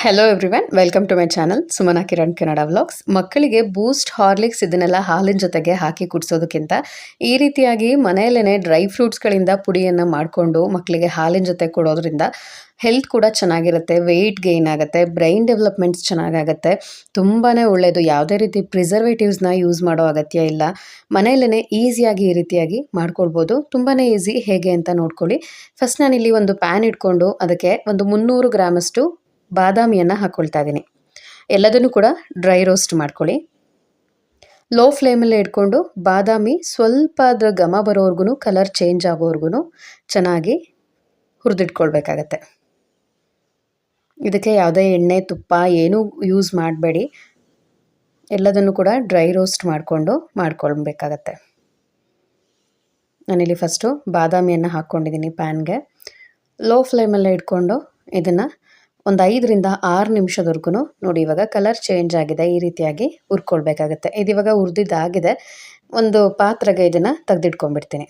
Hello everyone welcome to my channel Sumana Kiran Kannada vlogs ಮಕ್ಕಳಿಗೆ Boost Horlicks ಇದನ್ನೆಲ್ಲ ಹಾಲಿನ ಜೊತೆಗೆ ಹಾಕಿ ಕುಡಿಸೋದಕ್ಕಿಂತ ಈ ರೀತಿಯಾಗಿ ಮನೆಯಲ್ಲೇ ಡ್ರೈ ಫ್ರೂಟ್ಸ್ಗಳಿಂದ ಪುಡಿಯನ್ನು ಮಾಡಿಕೊಂಡು ಮಕ್ಕಳಿಗೆ ಹಾಲಿನ ಜೊತೆ ಕೊಡೋದ್ರಿಂದ ಹೆಲ್ತ್ ಕೂಡ ಚೆನ್ನಾಗಿರುತ್ತೆ ವೆಯ್ಟ್ ಗೇನ್ ಆಗುತ್ತೆ ಬ್ರೈನ್ ಡೆವಲಪ್ಮೆಂಟ್ಸ್ ಚೆನ್ನಾಗಾಗುತ್ತೆ. ತುಂಬಾ ಒಳ್ಳೆಯದು ಯಾವುದೇ ರೀತಿ ಪ್ರಿಸರ್ವೇಟಿವ್ಸ್ನ ಯೂಸ್ ಮಾಡೋ ಅಗತ್ಯ ಇಲ್ಲ. ಮನೆಯಲ್ಲೇ ಈಸಿಯಾಗಿ ಈ ರೀತಿಯಾಗಿ ಮಾಡ್ಕೊಳ್ಬೋದು. ತುಂಬಾ ಈಸಿ ಹೇಗೆ ಅಂತ ನೋಡ್ಕೊಳ್ಳಿ. ಫಸ್ಟ್ ನಾನಿಲ್ಲಿ ಒಂದು ಪ್ಯಾನ್ ಇಟ್ಕೊಂಡು ಅದಕ್ಕೆ ಒಂದು ಮುನ್ನೂರು ಗ್ರಾಮಷ್ಟು ಬಾದಾಮಿಯನ್ನು ಹಾಕ್ಕೊಳ್ತಾ ಇದ್ದೀನಿ ಎಲ್ಲದನ್ನು ಕೂಡ ಡ್ರೈ ರೋಸ್ಟ್ ಮಾಡ್ಕೊಳ್ಳಿ. ಲೋ ಫ್ಲೇಮಲ್ಲಿ ಇಟ್ಕೊಂಡು ಬಾದಾಮಿ ಸ್ವಲ್ಪ ಅದರ ಘಮ ಬರೋವರೆಗೂ ಕಲರ್ ಚೇಂಜ್ ಆಗೋವರೆಗೂ ಚೆನ್ನಾಗಿ ಹುರಿದಿಟ್ಕೊಳ್ಬೇಕಾಗತ್ತೆ. ಇದಕ್ಕೆ ಯಾವುದೇ ಎಣ್ಣೆ, ತುಪ್ಪ ಏನೂ ಯೂಸ್ ಮಾಡಬೇಡಿ. ಎಲ್ಲದನ್ನು ಕೂಡ ಡ್ರೈ ರೋಸ್ಟ್ ಮಾಡಿಕೊಂಡು ಮಾಡ್ಕೊಳ್ಬೇಕಾಗತ್ತೆ. ನಾನಿಲ್ಲಿ ಫಸ್ಟು ಬಾದಾಮಿಯನ್ನು ಹಾಕ್ಕೊಂಡಿದ್ದೀನಿ ಪ್ಯಾನ್ಗೆ. ಲೋ ಫ್ಲೇಮಲ್ಲೇ ಇಟ್ಕೊಂಡು ಇದನ್ನು ಒಂದು ಐದರಿಂದ ಆರು ನಿಮಿಷದವರೆಗೂ ನೋಡಿ ಇವಾಗ ಕಲರ್ ಚೇಂಜ್ ಆಗಿದೆ, ಈ ರೀತಿಯಾಗಿ ಹುರ್ಕೊಳ್ಬೇಕಾಗತ್ತೆ. ಇದು ಇವಾಗ ಹುರಿದಿದ್ದಾಗಿದೆ. ಒಂದು ಪಾತ್ರೆಗೆ ಇದನ್ನು ತೆಗೆದಿಟ್ಕೊಂಡ್ಬಿಡ್ತೀನಿ.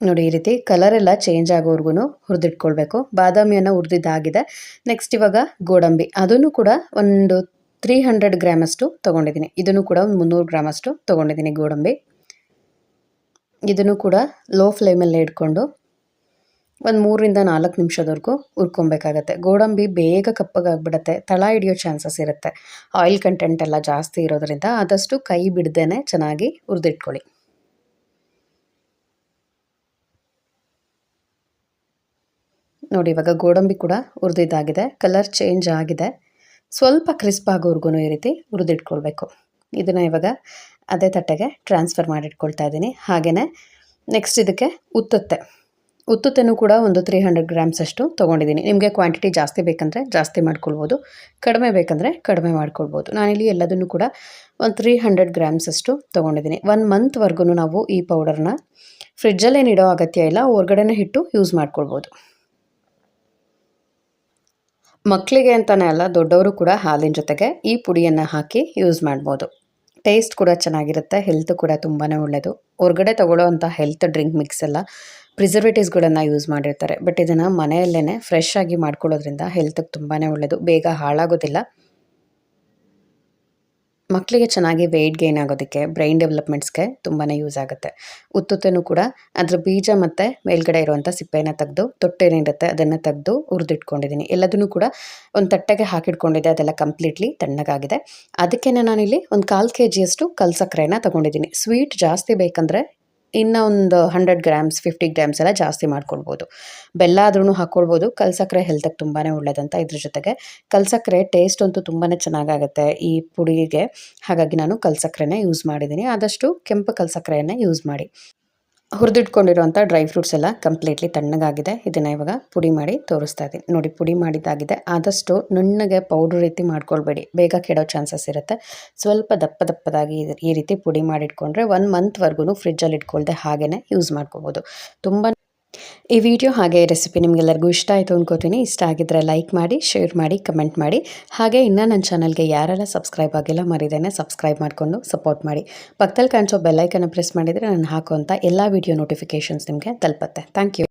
ನೋಡಿ, ಈ ರೀತಿ ಕಲರ್ ಎಲ್ಲ ಚೇಂಜ್ ಆಗೋವರೆಗೂ ಹುರಿದಿಟ್ಕೊಳ್ಬೇಕು. ಬಾದಾಮಿಯನ್ನು ಹುರಿದಿದ್ದಾಗಿದೆ. ನೆಕ್ಸ್ಟ್ ಇವಾಗ ಗೋಡಂಬಿ. ಅದನ್ನು ಕೂಡ ಒಂದು ತ್ರೀ ಹಂಡ್ರೆಡ್ ಗ್ರಾಮಷ್ಟು ತೊಗೊಂಡಿದ್ದೀನಿ. ಇದನ್ನು ಕೂಡ ಒಂದು ಮುನ್ನೂರು ಗ್ರಾಮಷ್ಟು ತೊಗೊಂಡಿದ್ದೀನಿ ಗೋಡಂಬಿ. ಇದನ್ನು ಕೂಡ ಲೋ ಫ್ಲೇಮಲ್ಲೇ ಇಟ್ಕೊಂಡು ಒಂದು ಮೂರರಿಂದ ನಾಲ್ಕು ನಿಮಿಷದವರೆಗೂ ಹುರ್ಕೊಬೇಕಾಗತ್ತೆ ಗೋಡಂಬಿ ಬೇಗ ಕಪ್ಪಗಾಗ್ಬಿಡತ್ತೆ. ತಳ ಹಿಡಿಯೋ ಚಾನ್ಸಸ್ ಇರುತ್ತೆ. ಆಯಿಲ್ ಕಂಟೆಂಟ್ ಎಲ್ಲ ಜಾಸ್ತಿ ಇರೋದರಿಂದ ಆದಷ್ಟು ಕೈ ಬಿಡ್ದೇ ಚೆನ್ನಾಗಿ ಹುರಿದಿಟ್ಕೊಳ್ಳಿ ನೋಡಿ, ಇವಾಗ ಗೋಡಂಬಿ ಕೂಡ ಹುರಿದಿದ್ದಾಗಿದೆ ಕಲರ್ ಚೇಂಜ್ ಆಗಿದೆ. ಸ್ವಲ್ಪ ಕ್ರಿಸ್ಪ್ ಆಗೋವರೆಗೂ ಈ ರೀತಿ ಹುರಿದಿಟ್ಕೊಳ್ಬೇಕು ಇದನ್ನು ಇವಾಗ ಅದೇ ತಟ್ಟೆಗೆ ಟ್ರಾನ್ಸ್ಫರ್ ಮಾಡಿಟ್ಕೊಳ್ತಾ ಇದ್ದೀನಿ. ಹಾಗೆಯೇ ನೆಕ್ಸ್ಟ್ ಇದಕ್ಕೆ ಉತ್ತುತ್ತೆ. ಉತ್ತುತ್ತೆನೂ ಕೂಡ ಒಂದು ತ್ರೀ ಹಂಡ್ರೆಡ್ ಗ್ರಾಮ್ಸ್ ಅಷ್ಟು ತೊಗೊಂಡಿದ್ದೀನಿ. ನಿಮಗೆ ಕ್ವಾಂಟಿಟಿ ಜಾಸ್ತಿ ಬೇಕಂದರೆ ಜಾಸ್ತಿ ಮಾಡ್ಕೊಳ್ಬೋದು. ಕಡಿಮೆ ಬೇಕಂದರೆ ಕಡಿಮೆ ಮಾಡ್ಕೊಳ್ಬೋದು. ನಾನಿಲ್ಲಿ ಎಲ್ಲದನ್ನು ಕೂಡ ಒಂದು ತ್ರೀ ಹಂಡ್ರೆಡ್ ಗ್ರಾಮ್ಸ್ ಅಷ್ಟು ತೊಗೊಂಡಿದ್ದೀನಿ. ಒನ್ ಮಂತ್ವರೆಗೂ ನಾವು ಈ ಪೌಡರ್ನ ಫ್ರಿಡ್ಜಲ್ಲೇ ಇಡೋ ಅಗತ್ಯ ಇಲ್ಲ. ಹೊರ್ಗಡೆನೇ ಇಟ್ಟು ಯೂಸ್ ಮಾಡ್ಕೊಳ್ಬೋದು. ಮಕ್ಕಳಿಗೆ ಅಂತಲೇ ಅಲ್ಲ, ದೊಡ್ಡವರು ಕೂಡ ಹಾಲಿನ ಜೊತೆಗೆ ಈ ಪುಡಿಯನ್ನು ಹಾಕಿ ಯೂಸ್ ಮಾಡ್ಬೋದು. ಟೇಸ್ಟ್ ಕೂಡ ಚೆನ್ನಾಗಿರುತ್ತೆ ಹೆಲ್ತ್ ಕೂಡ ತುಂಬಾ ಒಳ್ಳೆಯದು ಹೊರಗಡೆ ತೊಗೊಳ್ಳೋ ಅಂಥ ಹೆಲ್ತ್ ಡ್ರಿಂಕ್ ಮಿಕ್ಸ್ ಎಲ್ಲ ಪ್ರಿಸರ್ವೇಟಿವ್ಸ್ಗಳನ್ನು ಯೂಸ್ ಮಾಡಿರ್ತಾರೆ. ಬಟ್ ಇದನ್ನು ಮನೆಯಲ್ಲೇ ಫ್ರೆಶ್ ಆಗಿ ಮಾಡ್ಕೊಳ್ಳೋದ್ರಿಂದ ಹೆಲ್ತಿಗೆ ತುಂಬಾ ಒಳ್ಳೆಯದು ಬೇಗ ಹಾಳಾಗೋದಿಲ್ಲ. ಮಕ್ಕಳಿಗೆ ಚೆನ್ನಾಗಿ ವೆಯ್ಟ್ ಗೈನ್ ಆಗೋದಕ್ಕೆ ಬ್ರೈನ್ ಡೆವಲಪ್ಮೆಂಟ್ಸ್ಗೆ ತುಂಬಾ ಯೂಸ್ ಆಗುತ್ತೆ. ಉತ್ತುತ್ತೇನೂ ಕೂಡ ಅದರ ಬೀಜ ಮತ್ತು ಮೇಲ್ಗಡೆ ಇರುವಂಥ ಸಿಪ್ಪೆನ ತೆಗೆದು ತೊಟ್ಟೇನಿರುತ್ತೆ ಅದನ್ನು ತೆಗೆದು ಹುರಿದಿಟ್ಕೊಂಡಿದ್ದೀನಿ ಎಲ್ಲದನ್ನು ಕೂಡ ಒಂದು ತಟ್ಟೆಗೆ ಹಾಕಿಟ್ಕೊಂಡಿದ್ದೆ, ಅದೆಲ್ಲ ಕಂಪ್ಲೀಟ್ಲಿ ತಣ್ಣಗಾಗಿದೆ. ಅದಕ್ಕೇ ನಾನಿಲ್ಲಿ ಒಂದು ಕಾಲು ಕೆ ಜಿಯಷ್ಟು ಕಲ್ಸಕ್ಕರೆನ ತೊಗೊಂಡಿದ್ದೀನಿ ಸ್ವೀಟ್ ಜಾಸ್ತಿ ಬೇಕಂದರೆ ಇನ್ನು ಒಂದು ಹಂಡ್ರೆಡ್ ಗ್ರಾಮ್ಸ್, ಫಿಫ್ಟಿ ಗ್ರಾಮ್ಸ್ ಎಲ್ಲ ಜಾಸ್ತಿ ಮಾಡ್ಕೊಳ್ಬೋದು. ಬೆಲ್ಲ ಆದ್ರೂ ಹಾಕ್ಕೊಳ್ಬೋದು ಕಲ್ಸಕ್ಕರೆ ಹೆಲ್ತಿಗೆ ತುಂಬಾ ಒಳ್ಳೆಯದಂತ ಇದ್ರ ಜೊತೆಗೆ ಕಲ್ಸಕ್ಕರೆ ಟೇಸ್ಟ್ ಅಂತೂ ತುಂಬಾ ಚೆನ್ನಾಗಾಗುತ್ತೆ ಈ ಪುಡಿಗೆ. ಹಾಗಾಗಿ ನಾನು ಕಲ್ಸಕ್ಕರೆನೇ ಯೂಸ್ ಮಾಡಿದ್ದೀನಿ. ಆದಷ್ಟು ಕೆಂಪು ಕಲ್ಸಕ್ಕರೆಯನ್ನು ಯೂಸ್ ಮಾಡಿ. ಹುರಿದಿಟ್ಕೊಂಡಿರುವಂಥ ಡ್ರೈ ಫ್ರೂಟ್ಸ್ ಎಲ್ಲ ಕಂಪ್ಲೀಟ್ಲಿ ತಣ್ಣಗಾಗಿದೆ. ಇದನ್ನು ಇವಾಗ ಪುಡಿ ಮಾಡಿ ತೋರಿಸ್ತಾ ಇದ್ದೀನಿ. ನೋಡಿ, ಪುಡಿ ಮಾಡಿದ್ದಾಗಿದೆ. ಆದಷ್ಟು ನುಣ್ಣಗೆ ಪೌಡ್ರ್ ರೀತಿ ಮಾಡ್ಕೊಳ್ಬೇಡಿ. ಬೇಗ ಕೆಡೋ ಚಾನ್ಸಸ್ ಇರುತ್ತೆ. ಸ್ವಲ್ಪ ದಪ್ಪ ದಪ್ಪದಾಗಿ ಈ ರೀತಿ ಪುಡಿ ಮಾಡಿಟ್ಕೊಂಡ್ರೆ ಒನ್ ಮಂತ್ವರೆಗೂ ಫ್ರಿಜ್ಜಲ್ಲಿ ಇಟ್ಕೊಳ್ದೆ ಹಾಗೆಯೇ ಯೂಸ್ ಮಾಡ್ಕೋಬೋದು. ತುಂಬ ಈ ವಿಡಿಯೋ ಹಾಗೆ ರೆಸಿಪಿ ನಿಮಗೆಲ್ಲರಿಗೂ ಇಷ್ಟ ಆಯಿತು ಅಂದ್ಕೋತೀನಿ ಇಷ್ಟ ಆಗಿದ್ದರೆ ಲೈಕ್ ಮಾಡಿ, ಶೇರ್ ಮಾಡಿ, ಕಮೆಂಟ್ ಮಾಡಿ. ಹಾಗೆ ಇನ್ನೂ ನನ್ನ ಚಾನಲ್ಗೆ ಯಾರೆಲ್ಲ ಸಬ್ಸ್ಕ್ರೈಬ್ ಆಗಿಲ್ಲ ಮರಿದೇನೆ ಸಬ್ಸ್ಕ್ರೈಬ್ ಮಾಡಿಕೊಂಡು ಸಪೋರ್ಟ್ ಮಾಡಿ. ಪಕ್ಕದಲ್ಲಿ ಕಾಣಿಸೋ ಬೆಲ್ಲೈಕನ್ನು ಪ್ರೆಸ್ ಮಾಡಿದರೆ ನಾನು ಹಾಕುವಂಥ ಎಲ್ಲ ವಿಡಿಯೋ ನೋಟಿಫಿಕೇಷನ್ಸ್ ನಿಮಗೆ ತಲುಪತ್ತೆ. Thank you.